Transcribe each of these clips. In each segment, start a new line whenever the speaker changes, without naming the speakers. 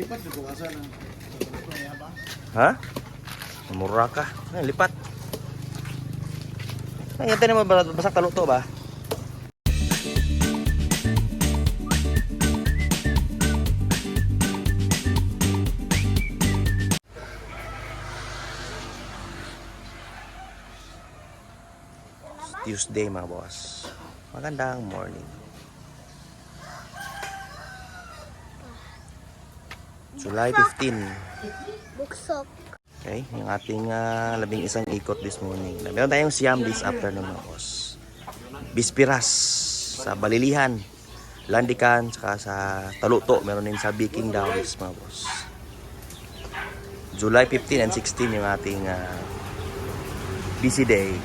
lipat sa bukasan ah.
Ha? Mura ka. Ay, lipat. Ay, ito naman ba? Basak talo to ba? Tuesday mga boss. Magandang morning. July 15.
Buksok.
Okay, yung ating ah, labing isang ikot this morning. Meron tayong siyam this afternoon mga boss. Bispiras sa Balilihan, Landican, saka sa Taluto. Meron din sa Biking Dowries mga boss. July 15 and 16 yung ating ah, busy day.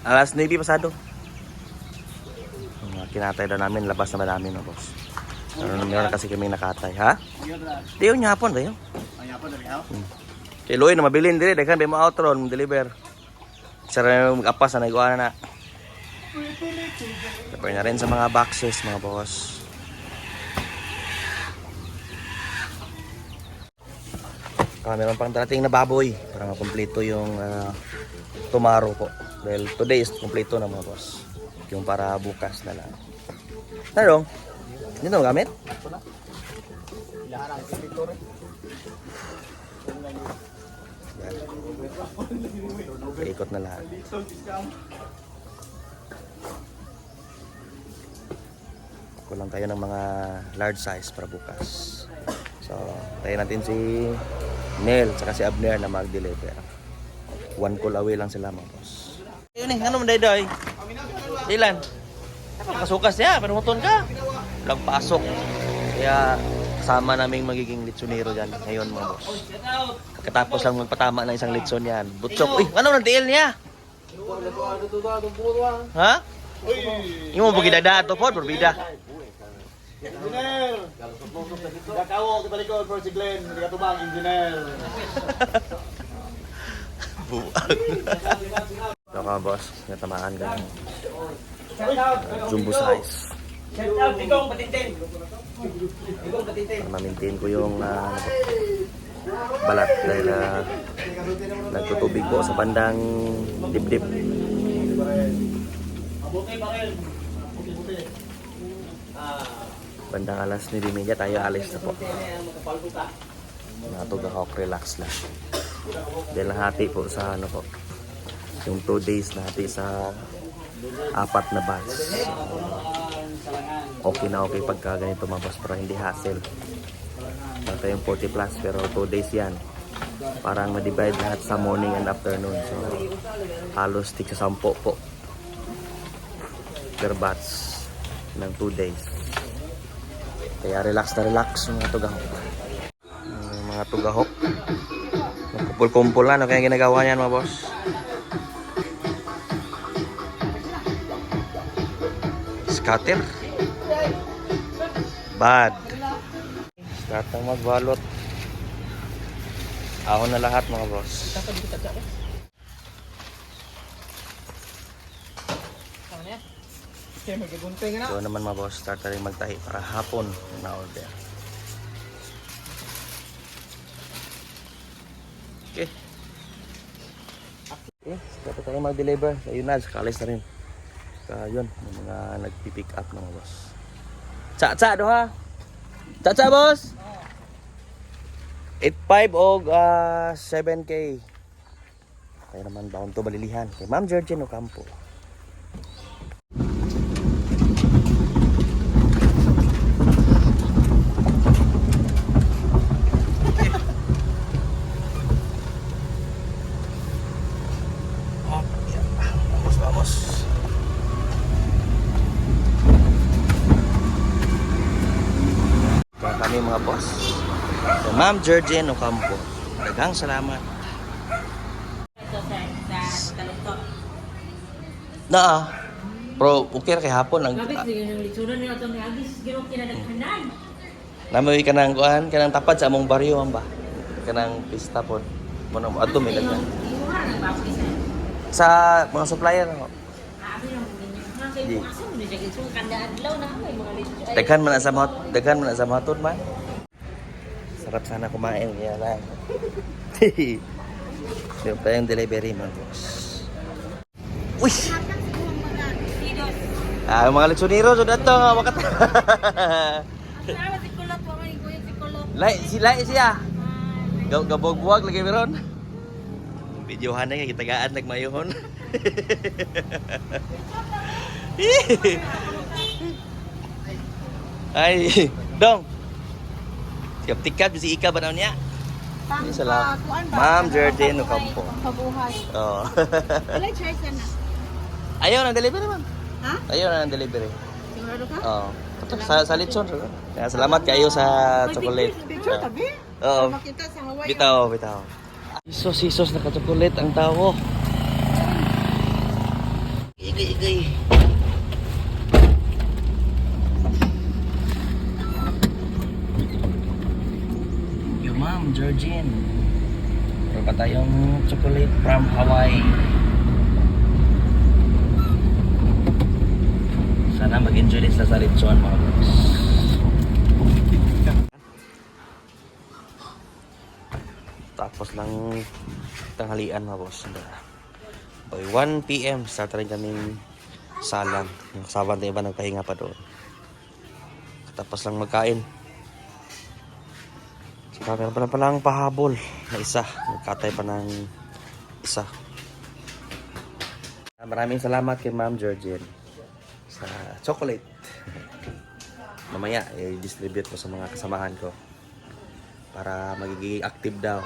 Alas 9 pasado. Kinatay daw namin, labas naman namin mga boss. Meron, meron kasi kami nakatay, ha?
Iya tra.
Di yun hapon, di yun.
Ay apa dari ha?
Kay Loy na mabilin dire daghan bay mo outron mo deliver. Sara na mag-apas na nagawa na. Tapos na rin sa mga boxes mga boss. Ah, meron pang darating na baboy para makumpleto yung ah, tomorrow po. Dahil today is kumpleto na mga boss. Yung para bukas na lang. Tarong, dito mo gamit?
Ilahan ang pintor eh.
Yan. Ikot na lahat. Kulang tayo ng mga large size para bukas. So, tayo natin si Nel at si Abner na mag-deliver. One call away lang sila mga boss. Yun eh, ano man daydoy? Ilan? Kasukas niya, panuton ka. Walang pasok. Kaya kasama naming magiging litsunero dyan ngayon mga boss. Katapos lang magpatama ng isang litson yan. Butsok. Uy, ano nang tiil niya? Ha? Yung mo bagi dada ato po, berbida.
Engineer. Gakawo kita likod for si Glenn, hindi ka tubang engineer.
Buwag. Ito ka boss, natamaan ka. Jumbo size.
Shout out, Tigong Patitin. Tigong
ma-maintain ko yung ah, ano po, balat dahil ah, nagtutubig po sa bandang dibdib.
Buti.
Bandang alas 9.30 tayo alis na po. Natog ako, relax lang. Dahil hati po sa ano po, yung 2 days na hati sa apat na batch. Okay na okay pagka ganito mga boss para hindi hassle. Meron tayong 40 plus pero 2 days yan. Parang ma-divide lahat sa morning and afternoon. So halos tig sa 10 po per batch ng 2 days. Kaya relax na relax yung mga tugahok. Yung mga tugahok. Kumpul-kumpul na. Ano kaya ginagawa niyan mga boss? Scatter. Bad. Start magbalot. Ako na lahat mga boss. So naman mga boss, start na rin magtahi para hapon na order. Okay. Okay, start na tayo mag-deliver. So yun na, kalis na rin. Kaya yun, may mga nagpipick up mga boss. Tsa-tsa do ha? Tsa-tsa boss? 8.5 o ah, 7K. Kaya naman bound to balilihan. Kay Ma'am Georgine Ocampo. Vamos, vamos. Kaya kami mga boss. So, Ma'am Georgine Ocampo. Daghang salamat.
Ito sa, sa taluktok.
Na ah. Bro, okay kay hapon
kinadaghanan.
Namoy ka ng kuan, kanang tapad sa among baryo man ba? Kanang pista pod. Mo ato may
na ba ako isa?
Sa mga supplier
may. Ay,
Daghan man sa daghan man sa mga tod man. Sarap sana kumain. Kaya lang. Yung pa yung delivery mga boss. Uy! Ah, mga lechonero, so dato wakat. Lai, si Lai siya. Gabog-buwag lagi meron. Videohan na nga gitagaan nagmayuhon. Ay, dong. Siap tikat si Ika ba niya?
Pang
Isa lang.
kuan ba?
Ma'am
Ano,
Jardine Ocampo.
Pabuhay.
Oo.
Ilan choice ka na?
Ayaw na delivery man.
Ha?
Ayaw na ng delivery.
Sigurado ka?
Oo. Sa, sa litson. siguro. Kaya salamat kayo sa chocolate.
Picture, tabi.
Oo.
Makita sa Hawaii.
Bitaw, bitaw. Isos, isos na chocolate ang tao. Igay, igay. Ma'am, Georgine. Meron pa tayong chocolate from Hawaii. Sana mag-enjoy din sa Ritson, mga boss. Tapos lang tanghalian mga boss. By 1 p.m. start rin kaming salang. Yung kasama na iba nagpahinga pa doon. Tapos lang magkain. Saka meron pa lang palang pahabol na isa. Nagkatay pa ng isa. Maraming salamat kay Ma'am Georgine sa chocolate. Mamaya, i-distribute ko sa mga kasamahan ko para magiging active daw.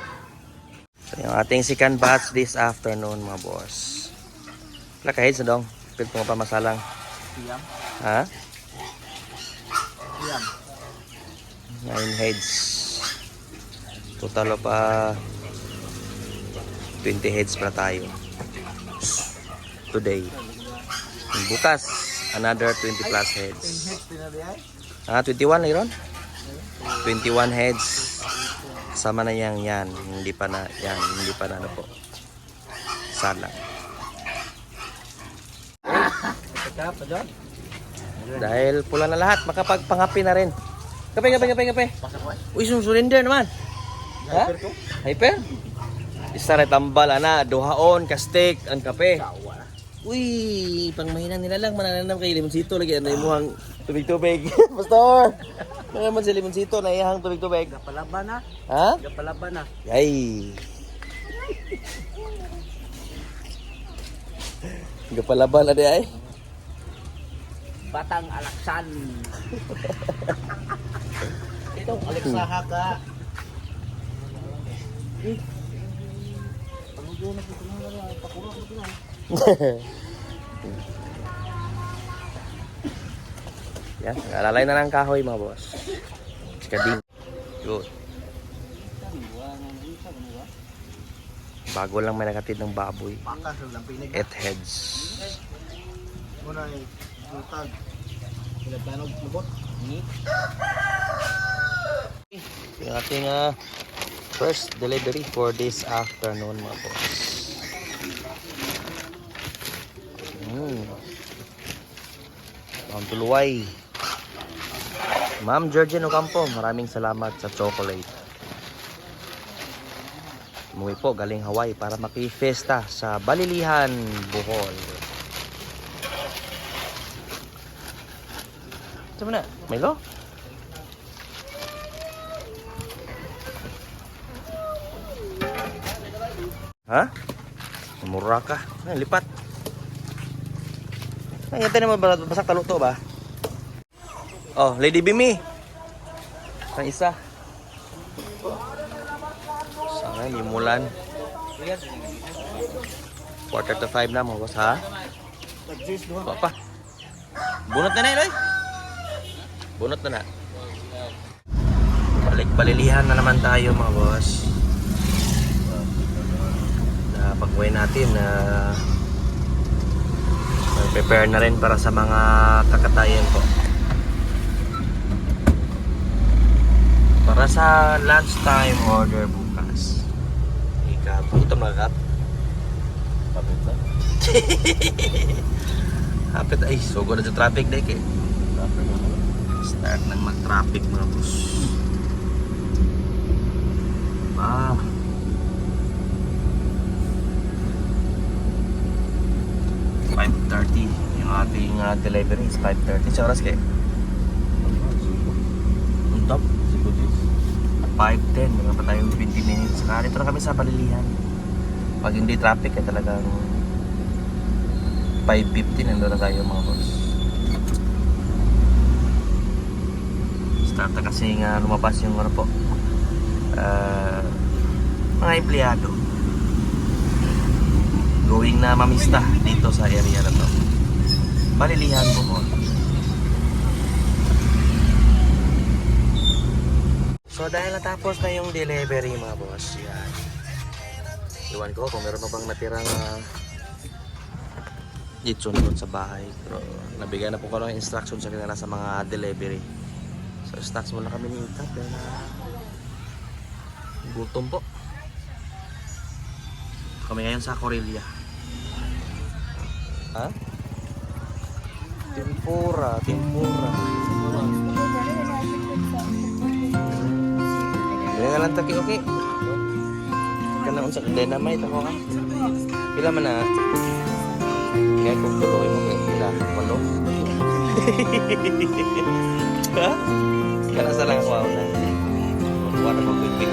So, yung ating second batch this afternoon, mga boss. Wala ka heads na dong. Pil mo pa masalang.
Siyam.
Ha?
Siyam.
Nine heads. Total pa 20 heads para tayo. Today. Bukas, another 20 plus heads. Ah, 21 Liron? 21 heads. Sama na yang yan. Hindi pa na, yan. Hindi pa na ano po.
Dyan.
Dahil pula na lahat, makapagpangapi na rin. Kape, kape, kape, kape. Uy, surrender naman. Ha?
Hyper ko.
Hyper? Isa rin tambal, ana. Duhaon, kastik, ang kape.
Kawa.
Uy, pang mahina nila lang mananam kay limonsito lagi ano imuhang tubig-tubig. Pastor. Mga man si limonsito na iyahang tubig-tubig.
Gapalaban na.
Ha?
Gapalaban na.
Yay! Gapalaban na di ay.
Batang alaksan. Itong aleksaha ka. Eh. Pangudyo na po ito na. Pakurang ito na.
Yan, alalay na ng kahoy mga boss. Kading. Good. Bago lang may nakatid ng baboy. Eight heads.
Muna yung lutag. Pinagtanog lubot.
Yung ating ah, first delivery for this afternoon mga boss. Mm. Ma'am Tuluway. Ma'am Georgine Ocampo, maraming salamat sa chocolate. Umuwi po galing Hawaii para makifesta sa Balilihan, Bohol. Ito mo na, Milo? Ha? Mura ka. Ay, lipat. Ay, yata naman ba? Basak talo to ba? Oh, Lady Bimi. Ang isa. Sana limulan. Quarter to five na mga boss, ha? Pa pa. Bunot na na, Eloy. Bunot na na. Balik-balilihan na naman tayo mga boss. Na pag-uwi natin na prepare na rin para sa mga kakatayan po. Para sa lunchtime order bukas. Ika, gutom na kat.
Kapit na.
Hapit ay, sugo na sa traffic dek eh. Start nang mag-traffic mga boss. Delivery is 5.30. Sa oras kayo? Ang top? 5.10. Mga pa tayong 20 minutes. Saka dito na kami sa Palilihan. Pag hindi traffic, ay talagang 5.50 nandun na tayo mga boss. Start na kasi nga lumabas yung ano po. ah, mga empleyado. Going na mamista dito sa area na to. Palilihan po mo. So dahil natapos na yung delivery mga boss, yan. Iwan ko kung meron pa bang natirang uh, itson doon sa bahay. Pero nabigyan na po ko ng instruction sa kanila sa mga delivery. So stocks muna kami ni Itap dahil na gutom po. Kami ngayon sa Corelia. Tempura, tempura. Dili na lang taki okay. Kana unsa ka dynamite ako ka. Pila man na? Kaya kung tuloy mo kay pila, walo. Ha? Kana sa lang ako na. Wala mag quick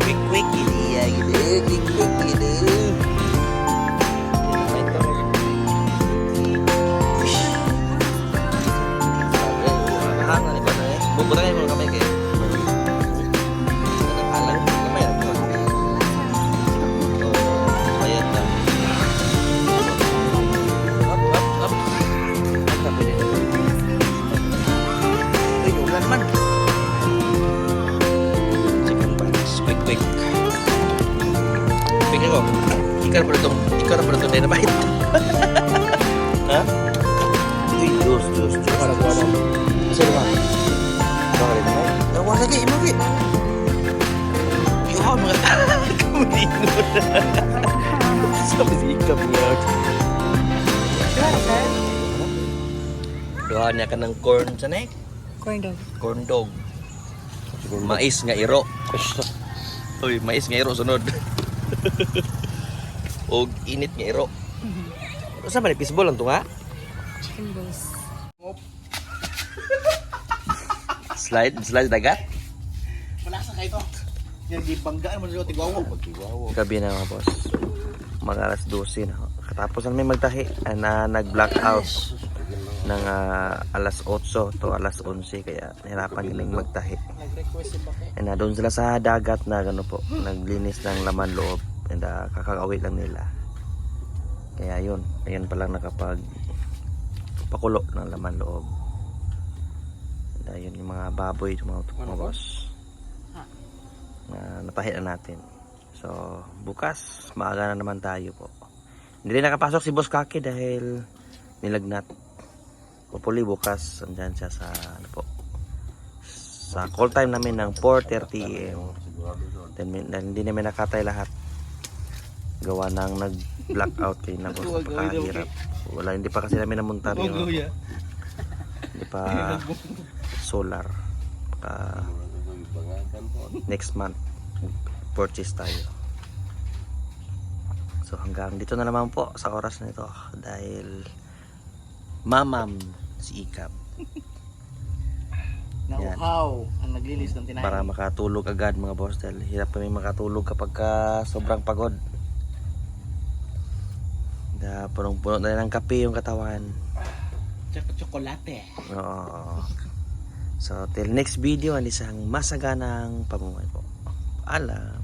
quick quick ini ya gitu quick quick Gawa niya ka ng corn sa nek?
Corn dog.
Corn dog. Mais nga iro. Uy, mais nga iro sunod. o init nga iro. Sa man fishball lang to nga?
Chicken balls.
Slide, slide dagat.
Malasa kayo to. Yan, di banggaan mo siya, tigwawo.
Gabi na mga boss. Mag alas 12 na. Katapos na may magtahi. ah, Na nag-black out ng ah, alas 8 to alas 11 kaya nahirapan nilang magtahi. And na doon sila sa dagat na gano po, naglinis ng laman loob and uh, kakagawi lang nila. Kaya yun, ayan pa lang nakapag pakulo ng laman loob. And uh, yun yung mga baboy, yung mga, mga boss na natahi na natin. So, bukas, maaga na naman tayo po. Hindi rin nakapasok si Boss Kaki dahil nilagnat. Hopefully bukas, andyan siya sa, ano po, sa call time namin ng 4.30 am. Then, min- dahil hindi namin nakatay lahat. Gawa ng nag-blackout kay na boss. Napakahirap. Wala, hindi pa kasi namin namuntar yung, hindi pa solar. Baka next month purchase tayo. So hanggang dito na naman po sa oras na ito dahil mamam si Ikap.
Nauhaw ang naglinis ng tinahin.
para makatulog agad mga boss dahil hirap kami makatulog kapag ka sobrang pagod. Da, punong-puno na ng kape yung katawan.
Tsaka tsokolate.
Oo. So, till next video, ang isang masaganang pamumuhay po. Alam.